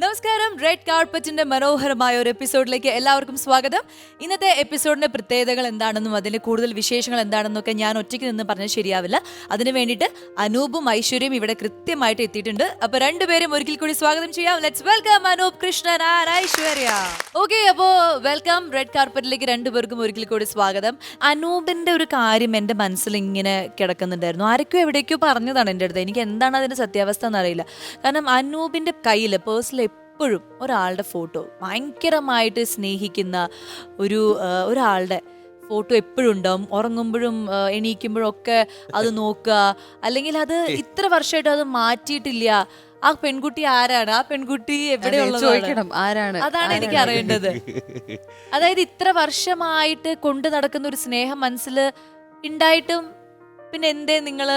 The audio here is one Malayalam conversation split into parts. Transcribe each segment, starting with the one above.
നമസ്കാരം. റെഡ് കാർപ്പറ്റിന്റെ മനോഹരമായ ഒരു എപ്പിസോഡിലേക്ക് എല്ലാവർക്കും സ്വാഗതം. ഇന്നത്തെ എപ്പിസോഡിന്റെ പ്രത്യേകതകൾ എന്താണെന്നും അതിന്റെ കൂടുതൽ വിശേഷങ്ങൾ എന്താണെന്നൊക്കെ ഞാൻ ഒറ്റയ്ക്ക് നിന്ന് പറഞ്ഞാൽ ശരിയാവില്ല. അതിന് വേണ്ടിയിട്ട് അനൂപും ഐശ്വര്യയും ഇവിടെ കൃത്യമായിട്ട് എത്തിയിട്ടുണ്ട്. അപ്പൊ രണ്ടുപേരും ഒരിക്കൽ കൂടി സ്വാഗതം ചെയ്യാം. Let's welcome Anoop Krishnan R Aishwarya. Okay അപ്പോ വെൽക്കം റെഡ് കാർപ്പറ്റിലേക്ക് രണ്ടുപേർക്കും ഒരിക്കൽ കൂടി സ്വാഗതം. അനൂപിന്റെ ഒരു കാര്യം എന്റെ മനസ്സിൽ ഇങ്ങനെ കിടക്കുന്നുണ്ടായിരുന്നു. ആരൊക്കെയോ എവിടേക്കോ പറഞ്ഞതാണ് എന്റെ അടുത്ത്. എനിക്ക് എന്താണ് അതിന്റെ സത്യാവസ്ഥ എന്നറിയില്ല. കാരണം അനൂപിന്റെ കയ്യിൽ പേഴ്സിൽ എപ്പോഴും ഒരാളുടെ ഫോട്ടോ ഭയങ്കരമായിട്ട് സ്നേഹിക്കുന്ന ഒരു ഒരാളുടെ ഫോട്ടോ എപ്പോഴും ഉണ്ടാവും ഉറങ്ങുമ്പോഴും എണീക്കുമ്പോഴും ഒക്കെ അത് നോക്കുക. അല്ലെങ്കിൽ അത് ഇത്ര വർഷമായിട്ട് അത് മാറ്റിയിട്ടില്ല. ആ പെൺകുട്ടി ആരാണ്? ആ പെൺകുട്ടി ചോദിക്കണം ആരാണ്? അതാണ് എനിക്ക് അറിയേണ്ടത്. അതായത് ഇത്ര വർഷമായിട്ട് കൊണ്ടു നടക്കുന്ന ഒരു സ്നേഹം മനസ്സിൽ ഉണ്ടായിട്ടും പിന്നെ എന്തേ നിങ്ങൾ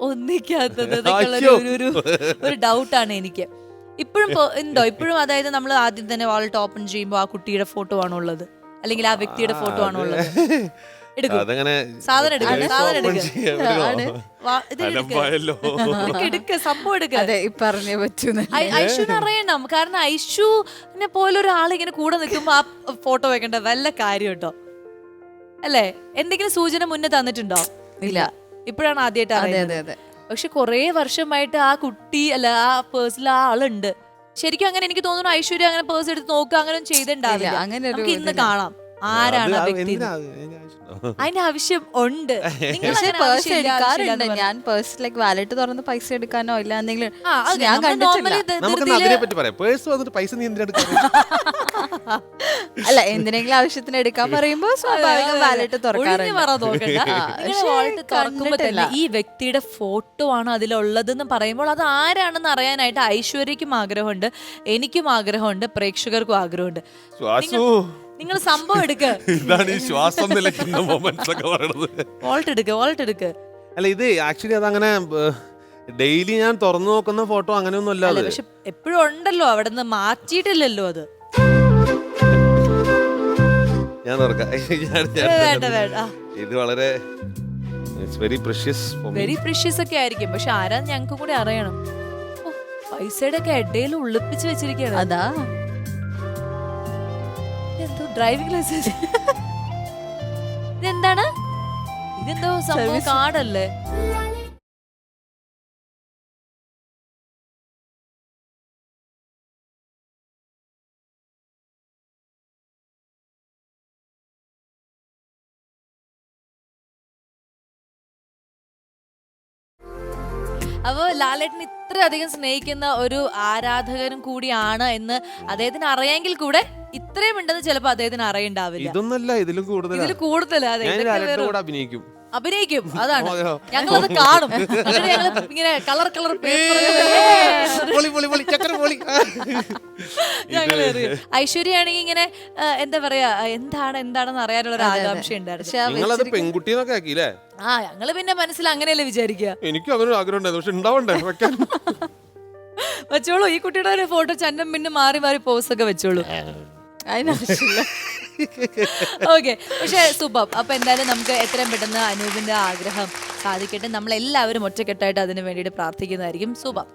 ഒന്നിക്കാത്തത്? ഒരു ഡൗട്ടാണ് എനിക്ക്. ഇപ്പോഴും എന്തോ ഉണ്ടോ? ഇപ്പോഴും അതായത് നമ്മൾ ആദ്യം തന്നെ വാൾട്ട് ഓപ്പൺ ചെയ്യുമ്പോൾ ആ കുട്ടിയുടെ ഫോട്ടോ ആണോ ഉള്ളത്? അല്ലെങ്കിൽ ആ വ്യക്തിയുടെ ഫോട്ടോ ആണോ ഉള്ളത്? എടുക്കും. അതങ്ങനെ സാധനം പറഞ്ഞേ പറ്റൂന്ന് ഐ- ഐഷുവിനെ അറിയണം. കാരണം ഐഷുവിനെ പോലെ ഒരാൾ ഇങ്ങനെ കൂടെ നിൽക്കുമ്പോ ആ ഫോട്ടോ വെക്കേണ്ട വല്ല കാര്യം കേട്ടോ അല്ലേ? എന്തെങ്കിലും സൂചന മുന്നേ തന്നിട്ടുണ്ടോ? ഇല്ല. ഇപ്പോഴാണ് ആദ്യമായിട്ട് അതെ അറിയുന്നത്. അതെ അതെ. പക്ഷെ കുറേ വർഷമായിട്ട് ആ കുട്ടി അല്ല ആ പേഴ്സിൽ ആ ആളുണ്ട്. ശരിക്കും അങ്ങനെ എനിക്ക് തോന്നുന്നു ഐശ്വര്യ അങ്ങനെ പേഴ്സ് എടുത്ത് നോക്കുക അങ്ങനെ ഒന്നും ചെയ്തിട്ടുണ്ടാവില്ല അങ്ങനെ നമുക്ക് ഇന്ന്. കാണാം. ആരാണ് ആ വ്യക്തി? അതിന്റെ ആവശ്യം ഉണ്ട്. നിങ്ങൾ പേഴ്സ് എടുക്കാറുണ്ട്. ഞാൻ പേഴ്സ് ലൈക്ക് വാലറ്റ് തുറന്ന് പൈസ എടുക്കാനോ ഇല്ല എന്തെങ്കിലും ഞാൻ കണ്ടിട്ടില്ല. അതിനെ പറ്റി പറയാം. പേഴ്സ് വന്നിട്ട് പൈസ നീ എന്തിനാ? അല്ല എന്തിനെങ്കിലും ആവശ്യത്തിന് എടുക്കാൻ പറയുമ്പോ സ്വാഭാവികം വാലറ്റ് തുറക്കാറുണ്ട്. ഈ വ്യക്തിയുടെ ഫോട്ടോ ആണ് അതിലുള്ളതെന്ന് പറയുമ്പോൾ അത് ആരാണെന്ന് അറിയാനായിട്ട് ഐശ്വര്യക്കും ആഗ്രഹമുണ്ട് എനിക്കും ആഗ്രഹമുണ്ട് പ്രേക്ഷകർക്കും ആഗ്രഹമുണ്ട്. ശ്വാസു. നിങ്ങൾ സംഭവം എടുക്ക്. ഇതാണ് ഈ ശ്വാസം നിലയ്ക്കുന്ന മൊമെന്റ്സ് ഒക്കെ പറയണത്. വോൾട്ട് എടുക്ക് വോൾട്ട് എടുക്ക്. അല്ല ഇത് ആക്ച്വലി അതങ്ങനെ ഡെയിലി ഞാൻ തുറന്നു നോക്കുന്ന ഫോട്ടോ അങ്ങനെയൊന്നും അല്ല അല്ല പക്ഷെ എപ്പോഴും ഉണ്ടല്ലോ അവിടെ നിന്ന് മാറ്റിയിട്ടില്ലല്ലോ അത്. ഞാൻ ഇത് വളരെ വെരി പ്രഷ്യസ് വെരി പ്രിഷ്യസ് ഒക്കെ ആയിരിക്കും. പക്ഷെ ആരാന്ന് ഞങ്ങൾക്ക് കൂടി അറിയണം. പൈസയുടെ ഒക്കെ ഇടയിൽ ഉള്ളിപ്പിച്ച് വെച്ചിരിക്കുകയാണ് അതാ. എന്തോ ഡ്രൈവിംഗ് ലൈസൻസ് ഇതെന്താണ്? ഇതെന്തോ സംഭവം. കാർഡല്ലേ അപ്പോ ലാലേട്ടൻ ഇത്രയധികം സ്നേഹിക്കുന്ന ഒരു ആരാധകനും കൂടിയാണ് എന്ന് അദ്ദേഹത്തിന് അറിയാമെങ്കിൽ കൂടെ ഇത്രയും ഉണ്ടെന്ന് ചിലപ്പോൾ അദ്ദേഹത്തിന് അറിയണ്ടാവില്ല. ഇതൊന്നല്ല ഇതിലും കൂടുതലാ. ഇതിൽ കൂടുതൽ അതെ ഞാൻ ഇതൊക്കെ ലാലേട്ടന്റെ കൂടെ അഭിനയിക്കും. അഭിനയിക്കും അതാണ്. ഞങ്ങൾ ഞങ്ങളത് കാണും. എന്നിട്ട് ഞങ്ങൾ ഇങ്ങനെ കളർ കളർ പൊളി ഞങ്ങൾ ഐശ്വര്യാണെങ്കിൽ ഇങ്ങനെ എന്താ പറയാ എന്താണ് എന്താണെന്ന് അറിയാനുള്ള ഒരു ആകാംക്ഷ ഉണ്ടായിരുന്നു. ആ ആക്കിയില്ലേ? ഞങ്ങൾ പിന്നെ മനസ്സിൽ അങ്ങനെയല്ലേ വിചാരിക്കുക. എനിക്കും അങ്ങനെ ആഗ്രഹം ഉണ്ടായിരുന്നു. പക്ഷെ ഉണ്ടാവണ്ടേ? വെക്കാൻ. വെച്ചോളൂ ഈ കുട്ടിയുടെ ഒരു ഫോട്ടോ ചന്നം പിന്നെ മാറി മാറി പോസ് ഒക്കെ വെച്ചോളൂ. അതിനാവശ്യമില്ല. ഓക്കെ പക്ഷേ സൂപ്പർ അപ്പൊ എന്തായാലും നമുക്ക് എത്രയും പെട്ടെന്ന് അനൂപിന്റെ ആഗ്രഹം സാധിക്കട്ടെ. നമ്മളെല്ലാവരും ഒറ്റക്കെട്ടായിട്ട് അതിന് വേണ്ടിയിട്ട് പ്രാർത്ഥിക്കുന്നതായിരിക്കും. സൂപ്പർ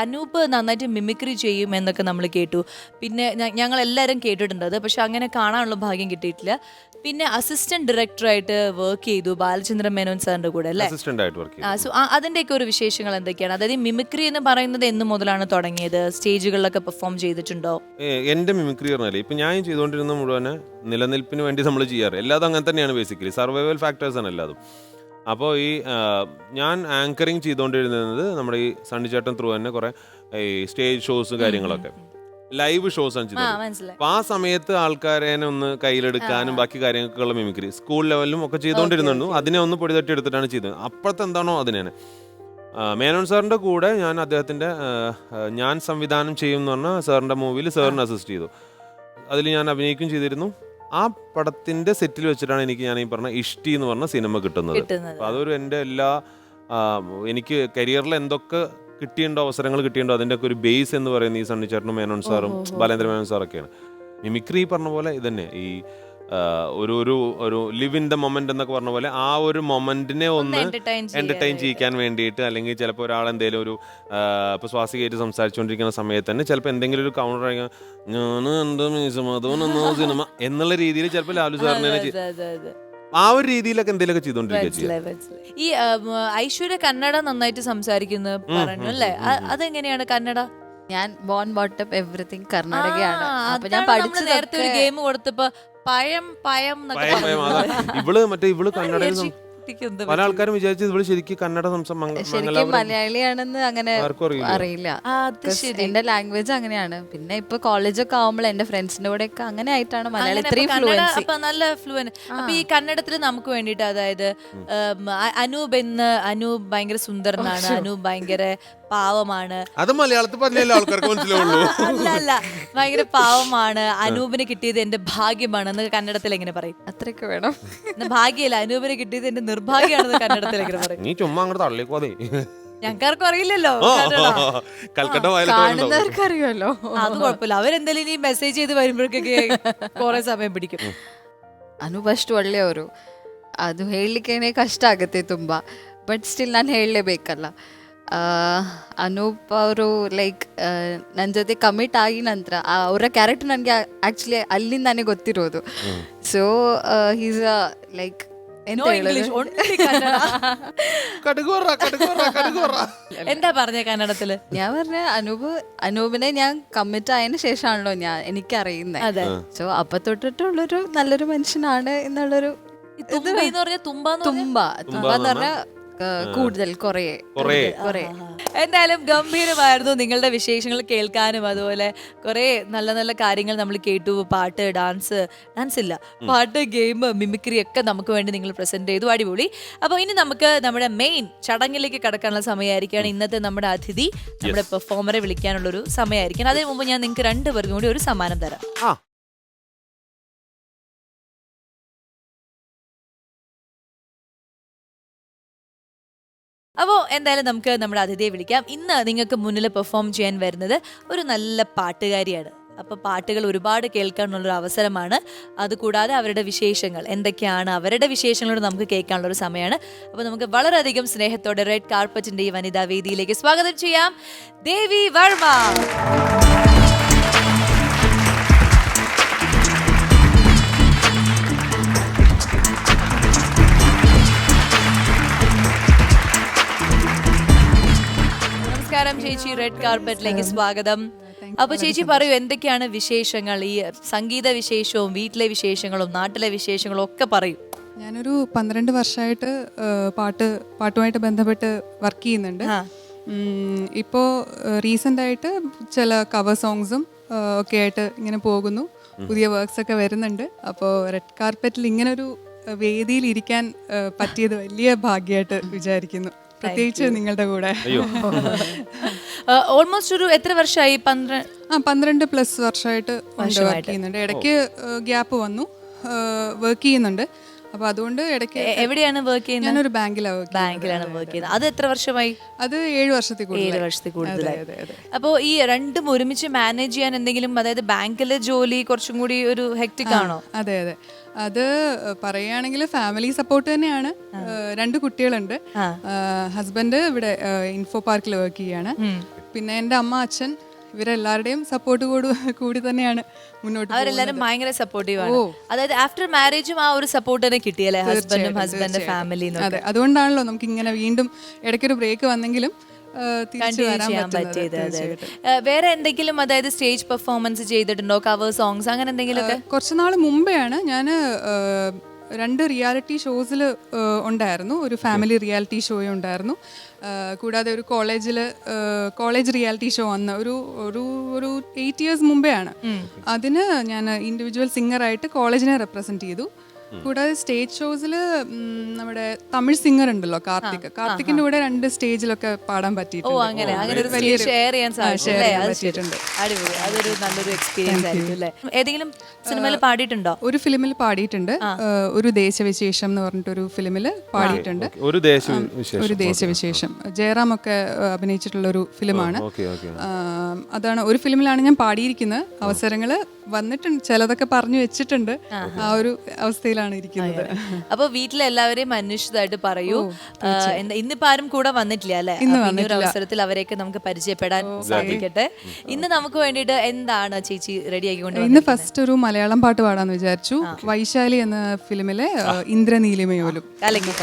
അനൂപ് നന്നായിട്ട് മിമിക്രി ചെയ്യും എന്നൊക്കെ നമ്മൾ കേട്ടു. പിന്നെ ഞങ്ങൾ എല്ലാവരും കേട്ടിട്ടുണ്ട് അത്. പക്ഷെ അങ്ങനെ കാണാനുള്ള ഭാഗ്യം കിട്ടിയിട്ടില്ല. പിന്നെ അസിസ്റ്റന്റ് ഡയറക്ടറായിട്ട് വർക്ക് ചെയ്തു ബാലചന്ദ്രൻ മേനോൻ സാറിന്റെ കൂടെ അല്ലേ? സോ അതിന്റെയൊക്കെ ഒരു വിശേഷങ്ങൾ എന്തൊക്കെയാണ്? അതായത് മിമിക്രി എന്ന് പറയുന്നത് എന്ന് മുതലാണ് തുടങ്ങിയത്? സ്റ്റേജുകളിലൊക്കെ പെർഫോം ചെയ്തിട്ടുണ്ടോ? എന്റെ മിമിക്രി പറഞ്ഞാൽ ഇപ്പൊ ഞാൻ ചെയ്തുകൊണ്ടിരുന്ന മുഴുവൻ നിലനിൽപ്പിന് വേണ്ടി നമ്മൾ ചെയ്യാറ്. എല്ലാതും അങ്ങനെ തന്നെയാണ് ബേസിക്കലി സർവൈവൽ ഫാക്ടേഴ്സ് ആണ് എല്ലാതും. അപ്പോൾ ഈ ഞാൻ ആങ്കറിങ് ചെയ്തുകൊണ്ടിരുന്നത് നമ്മുടെ ഈ സണ്ണിച്ചേട്ടൻ ത്രൂ തന്നെ കുറെ ഈ സ്റ്റേജ് ഷോസും കാര്യങ്ങളൊക്കെ. ലൈവ് ഷോസ് ആണ് ചെയ്തത്. അപ്പൊ ആ സമയത്ത് ആൾക്കാരെ ഒന്ന് കയ്യിലെടുക്കാനും ബാക്കി കാര്യങ്ങൾക്കുള്ള മിമിക്രി സ്കൂൾ ലെവലിലും ഒക്കെ ചെയ്തുകൊണ്ടിരുന്നു അതിനെ ഒന്ന് പൊടി തട്ടി എടുത്തിട്ടാണ് ചെയ്തത്. അപ്പോഴത്തെ എന്താണോ അതിനെ മേനോൻ സാറിന്റെ കൂടെ ഞാൻ അദ്ദേഹത്തിന്റെ ഞാൻ സംവിധാനം ചെയ്യും എന്ന് പറഞ്ഞ സാറിന്റെ മൂവിയിൽ സാറിന് അസിസ്റ്റ് ചെയ്തു. അതിൽ ഞാൻ അഭിനയിക്കുകയും ചെയ്തിരുന്നു. ആ പടത്തിന്റെ സെറ്റിൽ വെച്ചിട്ടാണ് എനിക്ക് ഞാൻ ഈ പറഞ്ഞ ഇഷ്ടി എന്ന് പറഞ്ഞ സിനിമ കിട്ടുന്നത്. അപ്പൊ അതൊരു എന്റെ എല്ലാ എനിക്ക് കരിയറിൽ എന്തൊക്കെ കിട്ടിയുണ്ടോ അവസരങ്ങൾ കിട്ടിയുണ്ടോ അതിന്റെ ഒക്കെ ഒരു ബേസ് എന്ന് പറയുന്നത് ഈ സണ്ണിച്ചേട്ടനും മേനോൻ സാറും ബാലേന്ദ്ര മേനോൻ സാറൊക്കെയാണ്. മിമിക്രി പറഞ്ഞ പോലെ ഇതന്നെ. ഈ ഒരു ഒരു ഒരു ലിവ് ഇൻ ദ മൊമെന്റ് എന്നൊക്കെ പറഞ്ഞ പോലെ ആ ഒരു മൊമെന്റിനെ ഒന്ന് എന്റർടൈൻ ചെയ്യിക്കാൻ വേണ്ടിയിട്ട് അല്ലെങ്കിൽ ചിലപ്പോൾ ഒരാൾ എന്തെങ്കിലും ഒരു ഇപ്പോൾ ശ്വാസികയായിട്ട് സംസാരിച്ചുകൊണ്ടിരിക്കുന്ന സമയത്ത് തന്നെ ചിലപ്പോൾ എന്തെങ്കിലും ഒരു കൗണ്ടർ ഞാൻ മീസമാധവൻ സിനിമ എന്നുള്ള രീതിയിൽ ചിലപ്പോൾ ലാലു സാറിനെ. ആ ഒരു രീതിയിലൊക്കെ എന്തെങ്കിലുമൊക്കെ മനസ്സിലായി. ഈ ഐശ്വര്യ കന്നഡ നന്നായിട്ട് സംസാരിക്കുന്നു പറഞ്ഞു അല്ലേ? അതെങ്ങനെയാണ് കന്നഡ? ഞാൻ ബോൺ ബോട്ടപ്പ് എവറിത്തിങ് കർണാടകയാണ്. അപ്പൊ ഞാൻ പഠിച്ചു നേരത്തെ ഒരു ഗെയിം കൊടുത്തപ്പോ പഴം പയം എന്നൊക്കെ ഭയം, ഭയം, അതാ. ഇവൾ മറ്റേ ഇവൾ കന്നഡയിൽ സം- വിചാരിച്ചിരിക്കുന്നത് പല ആൾക്കാരും വിചാരിച്ചത് ഇവൾ ശരിക്കും കന്നഡ സംസം മംഗ- ശരിക്കും മംഗലാപുരം മലയാളിയാണെന്ന് അങ്ങനെ ആർക്കും അറിയില്ല. അറിയില്ല. ആ, അത് ശരി. എന്റെ ലാംഗ്വേജ് അങ്ങനെയാണ്. പിന്നെ ഇപ്പൊ കോളേജൊക്കെ ആവുമ്പോൾ എന്റെ ഫ്രണ്ട്സിന്റെ കൂടെ ഒക്കെ അങ്ങനെ ആയിട്ടാണ് മലയാളം അങ്ങനെ ഇത്രയും അപ്പൊ കന്നഡ ഫ്ലുവൻസി അപ്പൊ നല്ല ഫ്ലുവൻ അപ്പൊ ഈ കന്നഡത്തിൽ നമുക്ക് വേണ്ടിട്ട് അതായത് ഉം, അ- അനൂപ് എന്ന് അനൂപ് ഭയങ്കര സുന്ദരനാണ്. അനൂപ് ഭയങ്കര പാവമാണ് അത് മലയാളത്തിൽ പറഞ്ഞല്ലേ ആൾക്കാർക്ക് മനസ്സിലാവുള്ളൂ അല്ല അല്ല ഭയങ്കര പാവമാണ് അനൂപിന് കിട്ടിയത് എന്റെ ഭാഗ്യമാണ് എന്ന് കന്നഡത്തിൽ എങ്ങനെ പറയും അത്രയൊക്കെ വേണം എന്നാ ഭാഗ്യല്ല അനൂപിന് കിട്ടിയത് എന്റെ നിർഭാഗ്യമാണെന്ന് കന്നഡത്തിൽ എങ്ങനെ പറയും നീ ചുമ്മാ അങ്ങോട്ട് തള്ളിക്കോതെ ഞങ്ങൾക്കാർക്കും അറിയില്ലല്ലോ കന്നഡ. കൽക്കട്ട വയലറ്റ് കാണുന്നവർക്ക് അറിയുമല്ലോ അത് കുഴപ്പമില്ല അവരെന്തെങ്കിലും ഈ മെസ്സേജ് ചെയ്ത് വരുമ്പോഴേക്കൊക്കെ കുറെ ಸಮಯ പിടിക്കും ಅನು ಫಸ್ಟ್ ಒಳ್ಳೆಯವರು ಅದು ಹೇಳಲಿಕ್ಕೇನೆ ಕಷ್ಟ ಆಗುತ್ತೆ ತುಂಬ ಬಟ್ ಸ್ಟಿಲ್ ನಾನು ಹೇಳಲೇಬೇಕಲ್ಲ ಅನೂಪ್ ಅವರು ಲೈಕ್ ನನ್ನ ಜೊತೆ ಕಮಿಟ್ ಆಗಿ ನಂತರ ಅವರ ಕ್ಯಾರೆಕ್ಟರ್ ನನಗೆ ಆ್ಯಕ್ಚುಲಿ ಅಲ್ಲಿಂದಾನೇ ಗೊತ್ತಿರೋದು ಸೊ ಹೀಸ್ ಅ ಲೈಕ್ ಎಂತ No English, ಹೇಳೋದು only ಕನ್ನಡ. കടുകുറ കടുകുറ കടുകുറ എന്താ പറഞ്ഞ കന്നഡത്തില് ഞാൻ പറഞ്ഞ അനൂപ് അനൂപിനെ ഞാൻ കമ്മിറ്റ് ആയതിനു ശേഷമാണല്ലോ ഞാൻ എനിക്കറിയുന്നത് അതെ സോ അപ്പൊ തൊട്ടിട്ടുള്ളൊരു നല്ലൊരു മനുഷ്യനാണ് എന്നുള്ളൊരു ഈ തുമ്പി എന്ന് പറഞ്ഞ കൂടുതൽ കുറേ കുറേ. കുറേ. എന്തായാലും ഗംഭീരമായിരുന്നു നിങ്ങളുടെ വിശേഷങ്ങൾ കേൾക്കാനും അതുപോലെ കുറെ നല്ല നല്ല കാര്യങ്ങൾ നമ്മൾ കേട്ടു പാട്ട് ഡാൻസ് ഡാൻസ് ഇല്ല പാട്ട് ഗെയിം മിമിക്രി ഒക്കെ നമുക്ക് വേണ്ടി നിങ്ങൾ പ്രസന്റ് ചെയ്തു അടിപൊളി. അപ്പോൾ ഇനി നമുക്ക് നമ്മുടെ മെയിൻ ചടങ്ങിലേക്ക് കടക്കാനുള്ള സമയമായിരിക്കുകയാണ്. ഇന്നത്തെ നമ്മുടെ അതിഥി നമ്മുടെ പെർഫോമറെ വിളിക്കാനുള്ള ഒരു സമയമായിരിക്കും അതിന് മുമ്പ് ഞാൻ നിങ്ങൾക്ക് രണ്ടുപേർക്കും കൂടി ഒരു സമ്മാനം തരാം. അപ്പോൾ എന്തായാലും നമുക്ക് നമ്മുടെ അതിഥിയെ വിളിക്കാം. ഇന്ന് നിങ്ങൾക്ക് മുന്നിൽ പെർഫോം ചെയ്യാൻ വരുന്നത് ഒരു നല്ല പാട്ടുകാരിയാണ്. അപ്പോൾ പാട്ടുകൾ ഒരുപാട് കേൾക്കാനുള്ളൊരു അവസരമാണ്. അതുകൂടാതെ അവരുടെ വിശേഷങ്ങൾ എന്തൊക്കെയാണ് അവരുടെ വിശേഷങ്ങളോട് നമുക്ക് കേൾക്കാനുള്ള ഒരു സമയമാണ്. അപ്പോൾ നമുക്ക് വളരെയധികം സ്നേഹത്തോടെ റെഡ് കാർപ്പറ്റിന്റെ ഈ വനിതാ വേദിയിലേക്ക് സ്വാഗതം ചെയ്യാം. ദേവി വർമ്മ. ചേച്ചി റെഡ് കാർപ്പറ്റിലേക്ക് സ്വാഗതം. അപ്പൊ ചേച്ചി പറയൂ എന്തൊക്കെയാണ് വിശേഷങ്ങൾ? ഈ സംഗീത വിശേഷവും വീട്ടിലെ വിശേഷങ്ങളും നാട്ടിലെ വിശേഷങ്ങളും ഒക്കെ പറയൂ. ഞാനൊരു പന്ത്രണ്ട് വർഷമായിട്ട് പാട്ട് പാട്ടുമായിട്ട് ബന്ധപ്പെട്ട് വർക്ക് ചെയ്യുന്നുണ്ട്. ഇപ്പോ റീസെന്റ് ഇപ്പോൾ റീസെന്റ് ആയിട്ട് ചില കവർ സോങ്സും ഒക്കെ ആയിട്ട് ഇങ്ങനെ പോകുന്നു. പുതിയ വർക്ക്സ് ഒക്കെ വരുന്നുണ്ട്. അപ്പോൾ റെഡ് കാർപ്പറ്റിൽ ഇങ്ങനെ ഒരു വേദിയിൽ ഇരിക്കാൻ പറ്റിയത് വലിയ ഭാഗ്യമായിട്ട് വിചാരിക്കുന്നു. പ്രത്യേകിച്ച് നിങ്ങളുടെ കൂടെ. ഓൾമോസ്റ്റ് ഒരു എത്ര വർഷമായി പന്ത്രണ്ട് ആ പന്ത്രണ്ട് പ്ലസ് വർഷമായിട്ട്. വർക്ക് ചെയ്യുന്നുണ്ട്. ഇടയ്ക്ക് ഗ്യാപ്പ് വന്നു. വർക്ക് ചെയ്യുന്നുണ്ട്. അപ്പൊ അതുകൊണ്ട് ഇടയ്ക്ക് എവിടെയാണ് വർക്ക് ചെയ്യുന്നത്? ഞാനൊരു ബാങ്കിലാണ് വർക്ക് ബാങ്കിലാണ് വർക്ക് ചെയ്യുന്നത്. അത്. എത്ര വർഷമായി? അത് ഏഴ് വർഷത്തിൽ ഏഴ് വർഷത്തിൽ കൂടുതലായി. അപ്പോൾ ഈ രണ്ടും ഒരുമിച്ച് മാനേജ് ചെയ്യാൻ എന്തെങ്കിലും അതായത് ബാങ്കിലെ ജോലി കുറച്ചും കൂടി ഒരു ഹെക്റ്റിക് ആണോ? അതെ അതെ. അത് പറയുകയാണെങ്കിൽ ഫാമിലി സപ്പോർട്ട് തന്നെയാണ്. രണ്ട് കുട്ടികളുണ്ട്. ഹസ്ബൻഡ് ഇവിടെ ഇൻഫോ പാർക്കിൽ വർക്ക് ചെയ്യാണ് പിന്നെ എന്റെ അമ്മ അച്ഛൻ ഇവരെല്ലാവരുടെയും സപ്പോർട്ട് കൂടി കൂടി തന്നെയാണ് മുന്നോട്ട് അവരെല്ലാരും ഭയങ്കര സപ്പോർട്ടീവ് ആണ്. അതായത് ആഫ്റ്റർ മാരേജും ആ ഒരു സപ്പോർട്ട് തന്നെ കിട്ടിയല്ലേ? ഹസ്ബൻഡും ഹസ്ബൻഡ് ഫാമിലി അതെ. അതുകൊണ്ടാണല്ലോ നമുക്ക് ഇങ്ങനെ വീണ്ടും ഇടയ്ക്കൊരു ബ്രേക്ക് വന്നെങ്കിലും കണ്ടിന്യൂ വരാൻ ചെയ്യാൻ പറ്റിയത് അതെ. വേറെ എന്തെങ്കിലും അതായത് സ്റ്റേജ് പെർഫോമൻസ് ചെയ്തിട്ടുണ്ടോ? കവർ സോങ്സ് അങ്ങനെ എന്തെങ്കിലും കുറച്ച് നാൾ മുമ്പെയാണ് ഞാൻ രണ്ട് റിയാലിറ്റി ഷോസിൽ ഉണ്ടായിരുന്നു. ഒരു ഫാമിലി റിയാലിറ്റി ഷോ ഉണ്ടായിരുന്നു. കൂടാതെ ഒരു കോളേജിൽ കോളേജ് റിയാലിറ്റി ഷോ വന്ന ഒരു ഒരു ഒരു എയ്റ്റ് ഇയേഴ്സ് ആണ് അതിന് ഞാൻ ഇൻഡിവിജ്വൽ സിംഗറായിട്ട് കോളേജിനെ റെപ്രസെന്റ് ചെയ്തു. കൂടാതെ സ്റ്റേജ് ഷോസിൽ നമ്മുടെ തമിഴ് സിംഗർ ഉണ്ടല്ലോ കാർത്തിക്. കാർത്തിക്കിന്റെ കൂടെ രണ്ട് സ്റ്റേജിലൊക്കെ പാടാൻ ഓ പറ്റിയിട്ടുണ്ട്. അങ്ങനെ. അങ്ങനെ ഒരു ഷെയർ ചെയ്യാൻ ആ, സാധിച്ചു. share അല്ലേ? ചെയ്യാൻ അത് അടിപൊളി. അതൊരു നല്ലൊരു എക്സ്പീരിയൻസ് ആയിരിക്കും അല്ലേ? ഏതെങ്കിലും സിനിമയിൽ പാടിയിട്ടുണ്ടോ? ഒരു ഫിലിമിൽ പാടിയിട്ടുണ്ട്. ഒരു ദേശവിശേഷം എന്ന് പറഞ്ഞിട്ട് ഒരു ഫിലിമിൽ പാടിയിട്ടുണ്ട്. ഒരു ഒരു ദേശവിശേഷം. ജയറാം ഒക്കെ അഭിനയിച്ചിട്ടുള്ള ഒരു ഫിലിമാണ്. Okay okay. അതാണ് ഒരു ഫിലിമിലാണ് ഞാൻ പാടിയിരിക്കുന്നത്. അവസരങ്ങൾ വന്നിട്ടുണ്ട്. ചിലതൊക്കെ പറഞ്ഞു വെച്ചിട്ടുണ്ട്. ആ ഒരു അവസ്ഥയിലാണ് ഇരിക്കുന്നത്. അപ്പൊ വീട്ടിലെ എല്ലാവരെയും അന്വേഷിച്ചതായിട്ട് പറയൂ. എന്താ ഇന്നിപ്പോ ആരും കൂടെ വന്നിട്ടില്ല അല്ലെ. അവസരത്തിൽ അവരെയൊക്കെ നമുക്ക് പരിചയപ്പെടാൻ സാധിക്കട്ടെ. ഇന്ന് നമുക്ക് വേണ്ടിട്ട് എന്താണ് ചേച്ചി റെഡിയാക്കിക്കൊണ്ട് ഇന്ന് ഫസ്റ്റ് ഒരു മലയാളം പാട്ട് പാടാന്ന് വിചാരിച്ചു. വൈശാലി എന്ന ഫിലിമിലെ ഇന്ദ്രനീലിമയോലും കലക്കി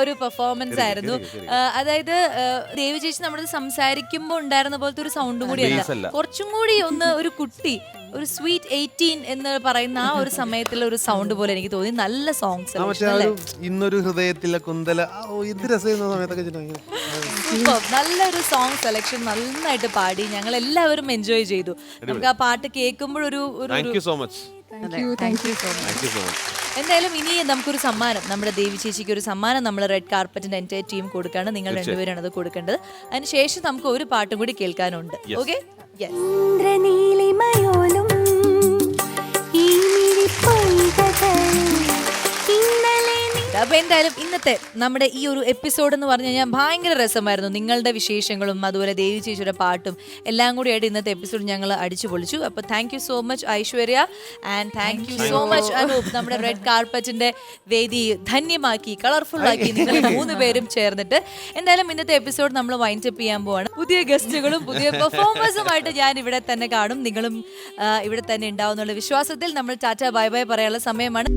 ഒരു പെർഫോമൻസ് ആയിരുന്നു. അതായത് ദേവി ചേച്ചി നമ്മുടെ സംസാരിക്കുമ്പോൾ ഉണ്ടായിരുന്ന പോലത്തെ ഒരു സൗണ്ടും കൂടിയല്ല. കുറച്ചും കൂടി ഒന്ന് ഒരു കുട്ടി ഒരു സ്വീറ്റ് എയ്റ്റീൻ എന്ന് പറയുന്ന ആ ഒരു സമയത്തുള്ള ഒരു സൗണ്ട് പോലെ എനിക്ക് തോന്നി. നല്ല സോങ്സ് ഇന്നൊരു ഹൃദയത്തിലെ കുന്തല സമയത്തൊക്കെ നല്ലൊരു സോങ് സെലക്ഷൻ നന്നായിട്ട് പാടി. ഞങ്ങൾ എല്ലാവരും എൻജോയ് ചെയ്തു നമുക്ക് ആ പാട്ട് കേൾക്കുമ്പോഴൊരു so much thank you thank you so thank you so much എന്തായാലും ഇനി നമുക്കൊരു സമ്മാനം. നമ്മുടെ ദേവി ചേച്ചിക്ക് ഒരു സമ്മാനം നമ്മൾ റെഡ് കാർപ്പറ്റിന്റെ എന്റെ ടീം കൊടുക്കാണ്. നിങ്ങൾ രണ്ടുപേരാണ് അത് കൊടുക്കേണ്ടത്. അതിനുശേഷം നമുക്ക് ഒരു പാട്ടും കൂടി കേൾക്കാനുണ്ട്. ഓക്കെ യെസ് ഇന്ദ്രനീലിമയോലും നീ അപ്പൊ എന്തായാലും ഇന്നത്തെ നമ്മുടെ ഈ ഒരു എപ്പിസോഡ് എന്ന് പറഞ്ഞു കഴിഞ്ഞാൽ ഭയങ്കര രസമായിരുന്നു. നിങ്ങളുടെ വിശേഷങ്ങളും അതുപോലെ ദേവി ചേച്ചിയുടെ പാട്ടും എല്ലാം കൂടി ആയിട്ട് ഇന്നത്തെ എപ്പിസോഡ് ഞങ്ങൾ അടിച്ചു പൊളിച്ചു അപ്പൊ thank you so much Aishwarya. And thank you so much Anoop. നമ്മുടെ റെഡ് കാർപ്പറ്റിന്റെ വേദി ധന്യമാക്കി കളർഫുൾ ആക്കി നിങ്ങൾ മൂന്ന് പേരും ചേർന്നിട്ട്. എന്തായാലും ഇന്നത്തെ എപ്പിസോഡ് നമ്മൾ വൈൻഡ് അപ്പ് ചെയ്യാൻ പോവാണ്. പുതിയ ഗസ്റ്റുകളും പുതിയ പെർഫോമൻസുമായിട്ട് ഞാൻ ഇവിടെ തന്നെ കാണും. നിങ്ങളും ഇവിടെ തന്നെ ഉണ്ടാവും എന്നുള്ള വിശ്വാസത്തിൽ നമ്മൾ ടാറ്റ ബൈ ബൈ പറയാനുള്ള സമയമാണ്.